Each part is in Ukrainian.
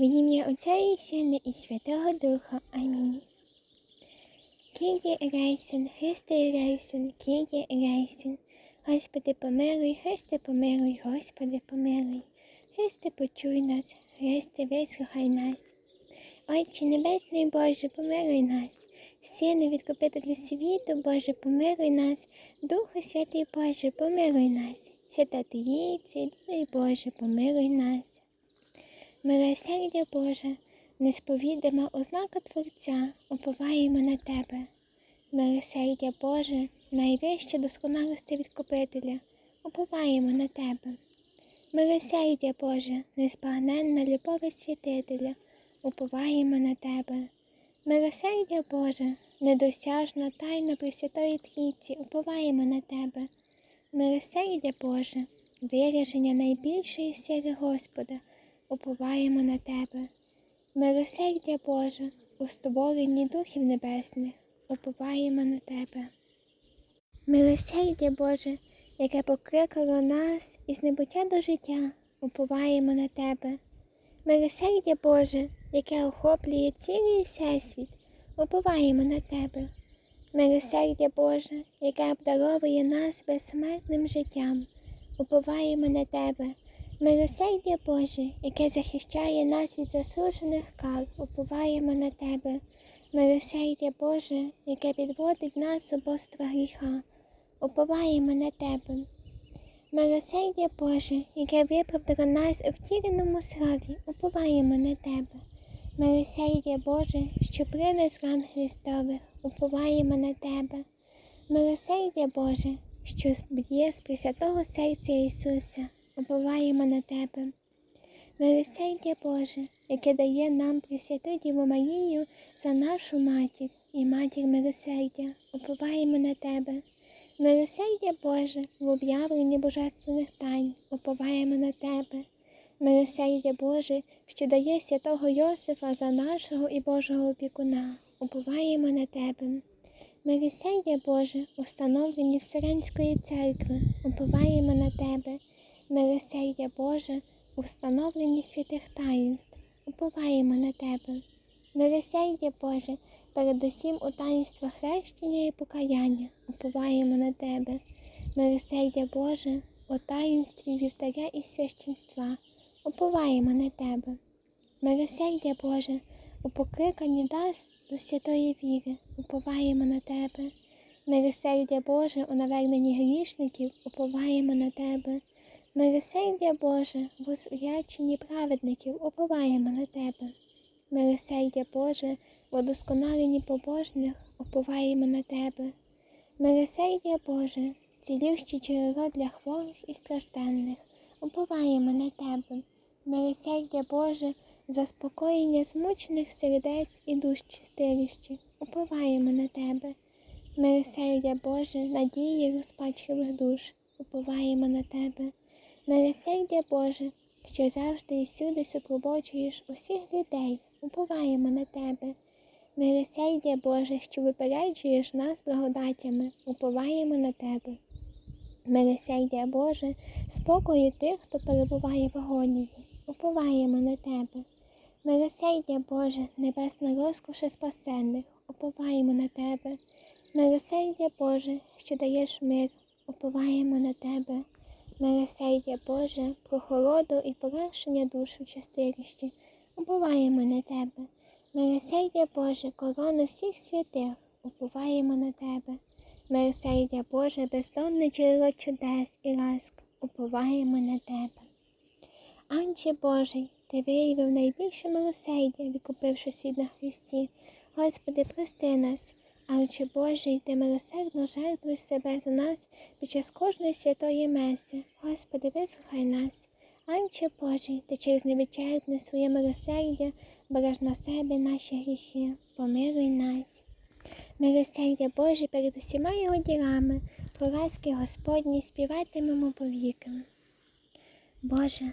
В ім'я Отця і Сина і Святого Духа. Амінь. Киє рейсен, Христе рейсен, киє рейсен. Господи помилуй, Христе помилуй, Господи помилуй. Христе почуй нас, Христе вислухай нас. Отче Небесний Боже, помилуй нас. Сину відкупителю світу, Боже, помилуй нас. Духу Святий Боже, помилуй нас. Свята Трійці, дай Боже, помилуй нас. Милосердя Боже, несповідима ознака Творця, уповаємо на Тебе. Милосердя Боже, найвище досконалості відкупителя, уповаємо на Тебе. Милосердя Боже, незбагненна любові святителя, уповаємо на Тебе. Милосердя Боже, недосяжна тайна Пресвятої Трійці, уповаємо на Тебе. Милосердя Боже, вираження найбільшої сили Господа, уповаємо на Тебе. Милосердя Боже, у створенні духів небесних, уповаємо на Тебе. Милосердя Боже, яке покликало нас із небуття до життя, уповаємо на Тебе. Милосердя Боже, яке охоплює цілий всесвіт, уповаємо на Тебе. Милосердя Боже, яке обдаровує нас безсмертним життям, уповаємо на Тебе. Милосердя Боже, яке захищає нас від засуджених кар, уповаємо на Тебе. Милосердя Боже, яке підводить нас з обоства гріха, уповаємо на Тебе. Милосердя Боже, яке виправдало нас у втіреному славі, уповаємо на Тебе. Милосердя Боже, що принес ран Христових, уповаємо на Тебе. Милосердя Боже, що зб'є з Пресвятого серця Ісуса, уповаємо на Тебе. Милосердя Боже, яке дає нам Пресвяту Діву Марію за нашу матір і матір милосердя, уповаємо на Тебе. Милосердя Боже, в об'явленні божественних тайн, уповаємо на Тебе. Милосердя Боже, що дає святого Йосифа за нашого і Божого опікуна, уповаємо на Тебе. Милосердя Боже, установлені Вселенської церкви, уповаємо на Тебе. Милосердя Боже, установлені святих таїнств, уповаємо на Тебе. Милосердя Боже, передусім у таїнства хрещення і покаяння, уповаємо на Тебе. Милосердя Боже, у таїнстві вівтаря і священства, уповаємо на Тебе. Милосердя Боже, у покликанні нас до святої віри, уповаємо на Тебе. Милосердя Боже, у наверненні грішників, уповаємо на Тебе. Милосердя Боже, в освяченні праведників, уповаємо на Тебе. Милосердя Боже, в удосконаленні побожних, уповаємо на Тебе. Милосердя Боже, цілющі джерело для хворих і стражденних, уповаємо на Тебе. Милосердя Боже, заспокоєння змучених сердець і душ чистилищі, уповаємо на Тебе. Милосердя Боже, надії розпачливих душ, уповаємо на Тебе. Милосердя Боже, що завжди і всюди супроводжуєш усіх людей, уповаємо на Тебе. Милосердя Боже, що випереджуєш нас благодатями, уповаємо на Тебе. Милосердя Боже, спокою тих, хто перебуває в агонії, уповаємо на Тебе. Милосердя Боже, небесна розкоша спасенних, уповаємо на Тебе. Милосердя Боже, що даєш мир, уповаємо на Тебе. Милосердя Боже, прохолоду і полегшення душ у чистилищі, уповаємо на Тебе. Милосердя Боже, корона всіх святих, уповаємо на Тебе. Милосердя Боже, бездонне джерело чудес і ласк, уповаємо на Тебе. Анче Божий, Ти виявив найбільше милосердя, відкупивши світ на Христі. Господи, прости нас, Анче Божий, Ти милосердно жертвуєш себе за нас під час кожної святої меси. Господи, вислухай нас. Анче Божий, Ти через невичерпне своє милосердя береш на себе наші гріхи, помилуй нас. Милосердя Боже перед усіма його ділами, про ласки Господні співатимемо повіки. Боже,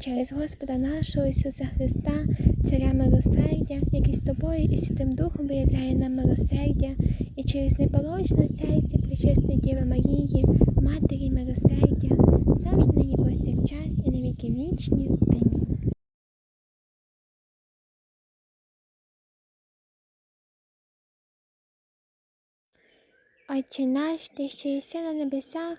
Через Господа нашого Ісуса Христа, Царя милосердя, який з тобою і Святим Духом виявляє нам милосердя, і через непорочне серце Пречистої Діви Марії, Матері милосердя, завжди нині повсякчас і на віки вічні. Амінь. Отче наш, ти що єси на небесах,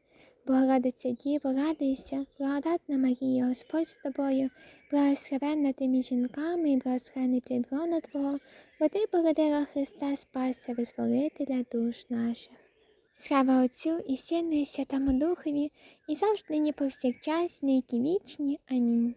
Богородиця Діво, радуйся, благодатна Марія, Господь з тобою, благословенна ти між жінками і благословений плід лона Твого, бо ти породила Христа Спаса, визволителя душ наших. Слава Отцю і Сину і Святому Духові, і завжди нині повсякчас, і вічні. Амінь.